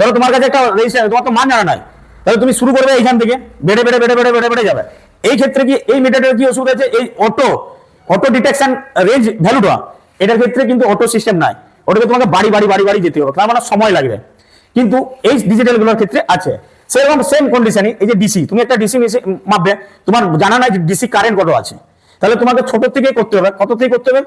ধরো তোমার কাছে একটা রেজিস্টার তোমার তো মান জানা নাই। তাহলে তুমি শুরু করবে এইখান থেকে। বেড়ে বেড়ে বেড়ে বেড়ে বেড়ে বেড়ে যাবে। এই ক্ষেত্রে কি, এই মিটারের কি অসুবিধা আছে এই অটো অটো ডিটেকশন রেঞ্জ ভ্যালুটা এটার ক্ষেত্রে কিন্তু অটো সিস্টেম নাই। ওটাকে তোমাকে বাড়ি বাড়ি বাড়ি বাড়ি যেতে হবে। তার মানে সময় লাগবে। কিন্তু এই ডিজিটালগুলোর ক্ষেত্রে আছে। সেরকম সেম কন্ডিশনই এই যে ডিসি তুমি একটা ডিসি মাপবে, তোমার জানা নাই যে ডিসি কারেন্ট কত আছে। তাহলে তোমাকে ছোট থেকেই করতে হবে। কত থেকে করতে হবে?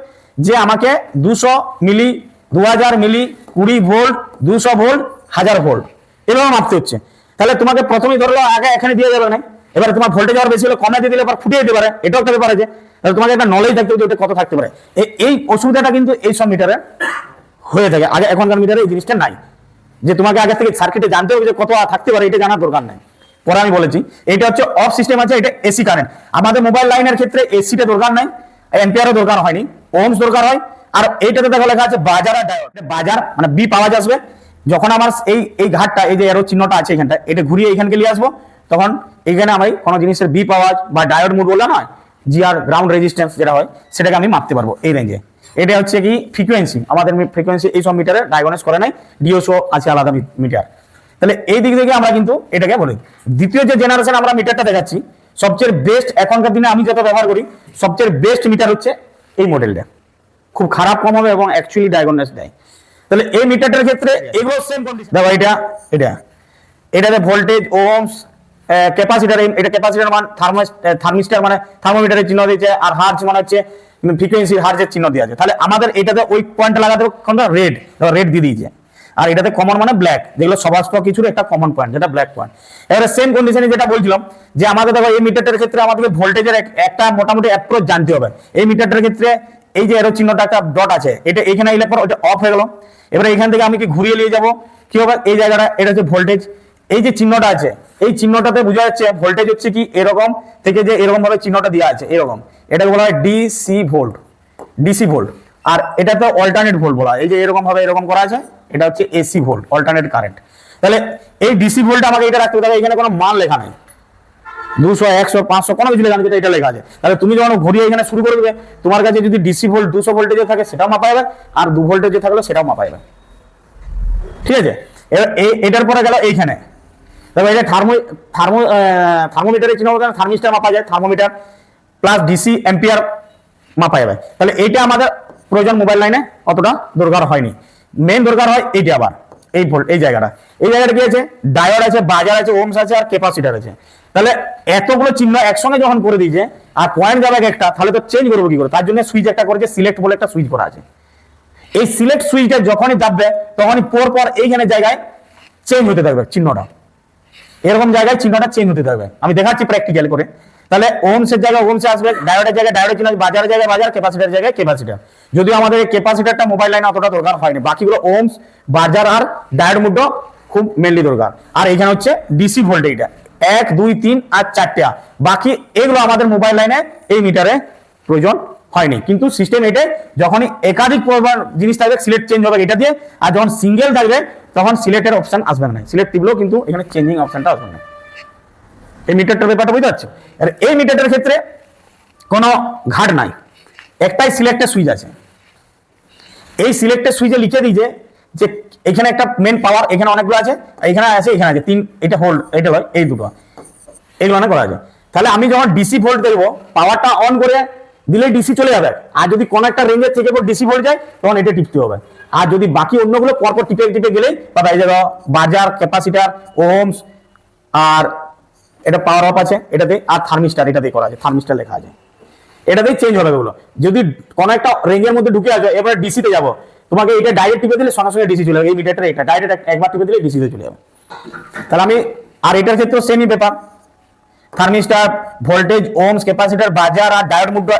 যে আমাকে দুশো মিলি দু হাজার মিলি, কুড়ি ভোল্ট, দুশো ভোল্ট হাজার ভোল্ট। এভাবে মাপতে হচ্ছে। তাহলে তোমাকে প্রথমেই ধরলো, আগে এখানে দিয়ে যাবে না এবারে তোমার ভোল্টেজ আর বেশি হলে কমে দিয়ে দিলে এবার ফুটিয়ে দিতে পারে। এটাও একটা ব্যাপার আছে। তাহলে তোমাকে একটা নলেজ থাকতে হবে কত থাকতে পারে। এই অসুবিধাটা কিন্তু এই সব মিটারে হয়ে থাকে। আগে এখনকার মিটারে এই জিনিসটা নাই। যে তোমাকে আগে থেকে সার্কিটে জানতে হবে যে কত থাকতে পারে, এটা জানার দরকার নাই। পরে আমি বলেছি। এটা হচ্ছে অফ সিস্টেম আছে, এটা এসি কারেন্ট আমাদের মোবাইল লাইনের ক্ষেত্রে এসিটা দরকার নাই। এম্পিয়ারও দরকার হয়নি। ওমস দরকার হয়। আর এইটাতে দেখো লেখা আছে বাজার আর ডায়োড বাজার মানে বি পাওয়া আসবে যখন আমার এই এই ঘাটটা, এই যে এরো চিহ্নটা আছে এখানটা এটা ঘুরিয়ে এখানকে নিয়ে আসব, তখন এইখানে আমি কোনো জিনিসের বি পাওয়া বা ডায়োড মুড বলে নয় জি আর গ্রাউন্ড রেজিস্ট্যান্স যেটা হয়, সেটাকে আমি মাপতে পারব এই রেঞ্জে এটা হচ্ছে কি ফ্রিকোয়েন্সি আমাদের ফ্রিকোয়েন্সি এই সব মিটারে ডায়াগনাইজ করে নাই ডিওসও আছে আলাদা মিটার তাহলে এই দিক থেকে আমরা কিন্তু এটাকে বলি। দ্বিতীয় যে জেনারেশন আমরা মিটারটা দেখাচ্ছি, সবচেয়ে বেস্ট এখনকার দিনে আমি যত ব্যবহার করি, সবচেয়ে বেস্ট মিটার হচ্ছে এই মডেলটা খুব খারাপ কম হবে এবং অ্যাকচুয়ালি ডায়াগনাইজ দেয়। তাহলে এই মিটারটার ক্ষেত্রে এগুলো সেম কন্ডিশন দেখো এটা এটা। এটাতে ভোল্টেজ ওমস ক্যাপাসিটার এটা ক্যাপাসিটার মান থার্মোস থার্মিস্টার মানে থার্মোমিটারের চিহ্ন দিয়েছে আর হার্জ মানে হচ্ছে ফ্রিকোয়েন্সি হার্জের চিহ্ন দেওয়া আছে তাহলে আমাদের এটাতে ওই পয়েন্ট লাগাতে কোনটা? রেড রেড দিয়ে দিয়েছে। আর এটাতে কমন মানে ব্ল্যাক যেগুলো সবাস্ত কিছুর একটা কমন পয়েন্ট যেটা ব্ল্যাক পয়েন্ট এবারে সেম কন্ডিশনে যেটা বলছিলাম, যে আমাদের দেখো এই মিটারটার ক্ষেত্রে আমাদেরকে ভোল্টেজের একটা মোটামুটি অ্যাপ্রোচ জানতে হবে। এই মিটারটার ক্ষেত্রে এই যে এরো চিহ্নটা একটা ডট আছে, এটা এখানে এলে পর ওটা অফ হয়ে গেল। এবারে এখান থেকে আমি কি ঘুরিয়ে নিয়ে যাব? কি হবে? এই জায়গাটা, এটা হচ্ছে ভোল্টেজ এই যে চিহ্নটা আছে, এই চিহ্নটাতে বোঝা যাচ্ছে ভোল্টেজ হচ্ছে কি এরকম, থেকে যে এরকম ভাবে চিহ্নটা দেওয়া আছে, এরকম। এটাকে বলা হয় ডিসি ভোল্ট ডিসি ভোল্ট আর এটা তো অল্টারনেট ভোল্ট বলা। এই যে এরকম ভাবে এরকম করা আছে, এটা হচ্ছে এসি ভোল্ট অল্টারনেট কারেন্ট তাহলে এই ডিসি ভোল্ট আমাকে এটা রাখতে হবে এখানে কোনো মান লেখা নেই। দুশো, একশো, পাঁচশো, কোনো কিছু লেখা নেই এটা লেখা আছে। তাহলে তুমি যখন ঘুরিয়ে এখানে শুরু করবে, তোমার কাছে যদি ডিসি ভোল্ট দুশো ভোল্টেজে থাকে, সেটাও মাপা যাবে, আর দু ভোল্টেজে থাকলে, সেটাও মাপা যাবে। ঠিক আছে? এবার এটার পরে গেল এইখানে। তবে এটা থার্মো থার্মো থার্মোমিটারের চিহ্ন থার্মিস্টার মাপা যায় থার্মোমিটার প্লাস ডিসি এম্পিয়ার মাপা যাবে। তাহলে এইটা আমাদের প্রয়োজন মোবাইল লাইনে অতটা দরকার হয়নি। মেন দরকার হয় এইটা আবার, এই ভোল্ট এই জায়গাটা। এই জায়গাটা কি আছে? ডায়োড আছে বাজার আছে ওমস আছে, আর ক্যাপাসিটার আছে। তাহলে এতগুলো চিহ্ন একসঙ্গে যখন করে দিয়েছে, আর পয়েন্ট যাবে এক একটা, তাহলে তো চেঞ্জ করব কি করে? তার জন্য সুইচ একটা করেছে সিলেক্ট বলে একটা সুইচ করা আছে। এই সিলেক্ট সুইচটা যখনই দাববে, তখনই পর পর এইখানে জায়গায় চেঞ্জ হতে থাকবে চিহ্নটা। এরকম জায়গায় চিহ্নটা চেঞ্জ হতে থাকবে। আমি দেখাচ্ছি প্র্যাকটিক্যাল করে। তাহলে ওমসের জায়গায় ওমসে আসবে ডায়োডের জায়গায় ডায়োডের চিহ্ন বাজারের জায়গায় বাজার ক্যাপাসিটার জায়গায় ক্যাপাসিটার যদিও আমাদের ক্যাপাসিটারটা মোবাইল লাইনে অতটা দরকার হয়নি। বাকিগুলো ওমস বাজার আর ডায়োড মুডো খুব মেনলি দরকার। আর এখানে হচ্ছে ডিসি ভোল্টেজটা এক, দুই, তিন আর চারটা বাকি এগুলো আমাদের মোবাইল লাইনে এই মিটারে প্রয়োজন হয়নি। কিন্তু সিস্টেম এটাই যখনই একাধিক পরিমাণ জিনিস থাকবে সিলেক্ট চেঞ্জ হবে এটা দিয়ে, আর যখন সিঙ্গেল থাকবে, তখন সিলেক্টের অপশন আসবে না। সিলেক্ট টিপলেও কিন্তু এখানে চেঞ্জিং অপশনটা আসবে না। এই মিটারটার ব্যাপারটা বুঝতে পারছ? আর এই মিটারটার ক্ষেত্রে কোনো ঘাট নাই। একটাই সিলেক্টের সুইচ আছে। এই সিলেক্টের সুইচে লিখে দিয়েছে যে এখানে একটা মেন পাওয়ার এখানে অনেকগুলো আছে এখানে আছে এখানে আছে। তিন, এটা হোল্ড এটা লয় এই দুটো। এগুলো অনেক করা আছে। তাহলে আমি যখন ডিসি ভোল্ট দেখব পাওয়ারটা অন করে দিলেই ডিসি চলে যাবে। আর যদি কোনো একটা রেঞ্জের থেকে পর ডিসি ভোল্ট যায়, তখন এটা টিপতে হবে। আর যদি বাকি অন্যগুলো পরপর টিপে টিপে গেলে পাবা এই বাজার ক্যাপাসিটার ওমস আর এটা পাওয়ার অফ আছে এটাতে, আর থার্মিস্টার এটাতে করা আছে থার্মিস্টার লেখা আছে। এটাতেই চেঞ্জ হবে ওগুলো যদি কোনো একটা রেঞ্জের মধ্যে ঢুকে আসবে, এবার ডিসিতে যাব। তোমাকে এটা ডাইরেক্ট টিপে দিলে সঙ্গে সঙ্গে ডিসি চলে যাবে। এই মিটারটা এটা ডাইরেক্ট একবার টিপে দিলে ডিসিতে চলে যাবে। তাহলে আমি আর এটার ক্ষেত্রেও সেমই ব্যাপার। থার্মিস্টার ভোল্টেজ ওমস ক্যাপাসিটার বাজার, আর ডায়োড মুদ্রা